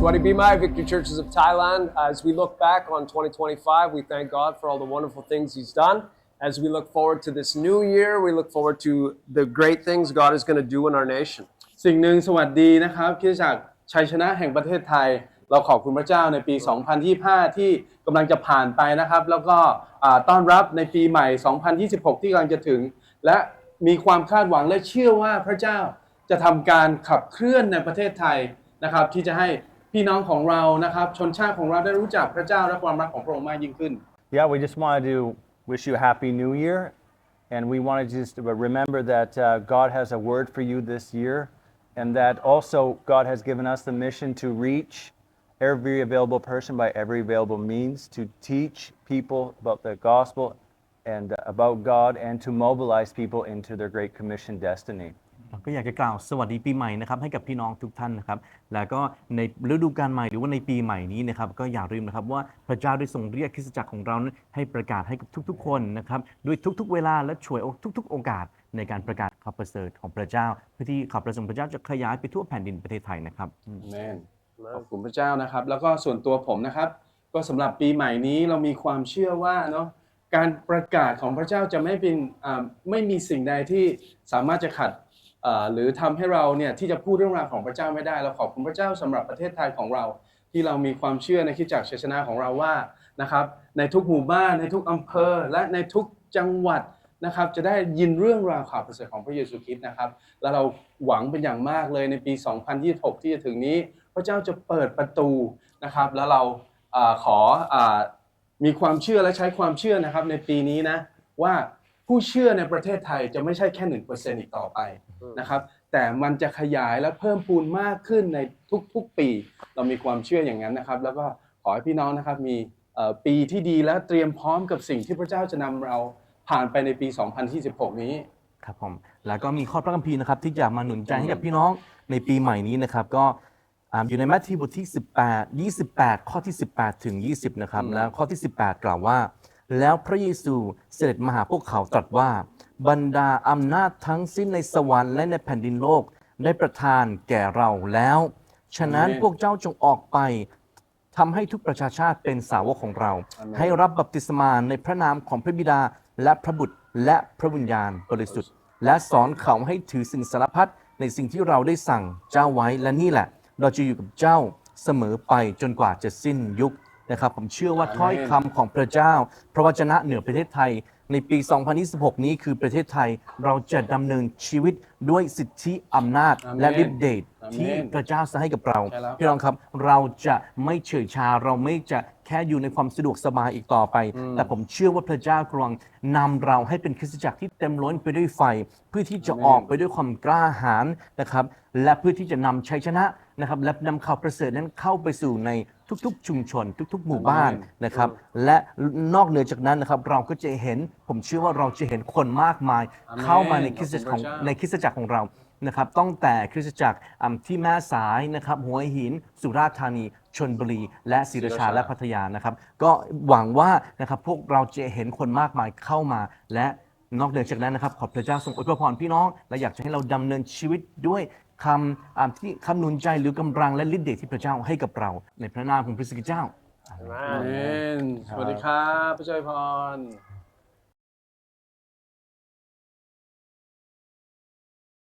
Swati Bimai, Victory Churches of Thailand. As we look back on 2025, we thank God for all the wonderful things He's done. As we look forward to this new year, we look forward to the great things God is going to do in our nation. สิ่งหนึ่งสวัสดีนะครับคริดจากชัยชนะแห่งประเทศไทย เราขอบคุณพระเจ้าในปี 2025 ที่กำลังจะผ่านไปนะครับ แล้วก็อ่าต้อนรับในปีใหม่ 2026 ที่กำลังจะถึง และมีความคาดหวังและเชื่อว่าพระเจ้าจะทำการขับเคลื่อนในประเทศไทยนะครับ ที่จะให้ พี่น้องของเรานะครับ ชนชาติของเราได้รู้จักพระเจ้าและความรักของพระองค์มากยิ่งขึ้น Yeah, we just wanted to wish you a happy new year. And we wanted to just remember that uh, God has a word for you this year. And that also God has given us the mission to reach every available person by every available means to teach people about the gospel and uh, about God and to mobilize people into their Great Commission destiny. ก็อยากจะกล่าวสวัสดีปีใหม่นะครับให้กับพี่น้องทุกท่านนะครับ แล้วก็ในฤดูกาลใหม่หรือว่าในปีใหม่นี้นะครับก็อย่าลืมนะครับว่าพระเจ้าได้ทรงเรียกคริสตจักรของเรานั้นให้ประกาศให้กับทุก ๆ คนนะครับด้วยทุก ๆ เวลาและช่วยทุก ๆ โอกาสในการประกาศข่าวประเสริฐของพระเจ้าเพื่อที่ข่าวประเสริฐของพระเจ้าจะขยายไปทั่วแผ่นดินประเทศไทยนะครับแมนขอบคุณพระเจ้านะครับ แล้วก็ส่วนตัวผมนะครับ ก็สำหรับปีใหม่นี้เรามีความเชื่อว่าเนาะการประกาศของพระเจ้าจะไม่เป็นอ่าไม่มีสิ่งใดที่สามารถจะขัดอ่า หรือทำให้เราเนี่ยที่จะพูดเรื่องราวของพระเจ้าไม่ได้ เราขอบคุณพระเจ้าสำหรับประเทศไทยของเรา ที่เรามีความเชื่อในคิดจักรชัยชนะของเราว่านะครับในทุกหมู่บ้านในทุกอำเภอ และในทุกจังหวัดนะครับจะได้ยินเรื่องราวข่าวประเสริฐของพระเยซูคริสต์นะครับแล้วเราหวังเป็นอย่างมากเลยในปี 2026 ที่จะถึงนี้ พระเจ้าจะเปิดประตูนะครับ แล้วเราอขออมีความเชื่อและใช้ความเชื่อนะครับในปีนี้นะว่า ผู้เชื่อในประเทศไทยจะไม่ใช่แค่หนึ่งเปอร์เซ็นต์อีกต่อไปนะครับ แต่มันจะขยายและเพิ่มพูนมากขึ้นในทุกๆปี เรามีความเชื่ออย่างนั้นนะครับ แล้วก็ขอให้พี่น้องนะครับมีเอ่อปีที่ดีและเตรียมพร้อมกับสิ่งที่พระเจ้าจะนำเราผ่านไปในปี 2026 นี้ครับผมแล้วก็มีข้อพระคัมภีร์นะครับ ที่จะมาหนุนใจให้กับพี่น้องในปีใหม่นี้นะครับ ก็อ่าอยู่ในมัทธิวบทที่ 18 28 ข้อที่ 18 ถึง 20 นะครับ แล้วข้อที่ 18 กล่าวว่า แล้วพระเยซูเสด็จมาหาพวกเขาตรัสว่า บรรดาอำนาจทั้งสิ้นในสวรรค์และในแผ่นดินโลกได้ประทานแก่เราแล้ว ฉะนั้นอาเมนพวกเจ้าจงออกไปทำให้ทุกประชาชาติเป็นสาวกของเราอาเมนให้รับบัพติศมาในพระนามของพระบิดาและพระบุตรและพระวิญญาณบริสุทธิ์ และสอนเขาให้ถือสิ่งสารพัดในสิ่งที่เราได้สั่งเจ้าไว้และนี่แหละ เราจะอยู่กับเจ้าเสมอไปจนกว่าจะสิ้นยุค นะครับผมเชื่อว่าถ้อยคำของพระเจ้า พระวจนะเหนือประเทศไทย ในปี 2026 นี้คือประเทศไทยเราจะดำเนินชีวิตด้วยสิทธิอำนาจอาเมนและฤทธิเดชอาเมน ที่พระเจ้าจะให้กับเราใช่แล้วพี่น้องครับ เราจะไม่เฉยชาเราไม่จะแค่อยู่ในความสะดวกสบายอีกต่อไป แต่ผมเชื่อว่าพระเจ้ากำลังนำเราให้เป็นคริสตจักรที่เต็มล้นไปด้วยไฟ เพื่อที่จะออกไปด้วยความกล้าหาญนะครับ และเพื่อที่จะนำชัยชนะนะครับ และนำข่าวประเสริฐนั้นเข้าไปสู่ในทุกๆ ชุมชน ทุก ๆ หมู่บ้านนะครับ และนอกเหนือจากนั้นนะครับ เราก็จะเห็นผมเชื่อว่าเราจะเห็นคนมากมายอาเมนเข้ามาในคริสตจักรของขอบคุณพระเจ้าในคริสตจักรของเรา นะครับตั้งแต่คริสตจักรอ่าที่แม่สายนะครับหัวหิน สุราษฎร์ธานีชนบุรี และศรีราชาศรีราชาและพัทยานะครับ ก็หวังว่านะครับพวกเราจะเห็นคนมากมายเข้ามาและนอกเหนือจากนั้นนะครับขอพระเจ้าทรงอวยพรพี่น้อง และอยากจะให้เราดำเนินชีวิตด้วยคำอ่าที่คำหนุนใจหรือกำลังและฤทธิ์เดชที่พระเจ้าให้กับเรา ในพระนามของพระสิกเจ้า อาเมนสวัสดีครับพระเจ้าอวยพร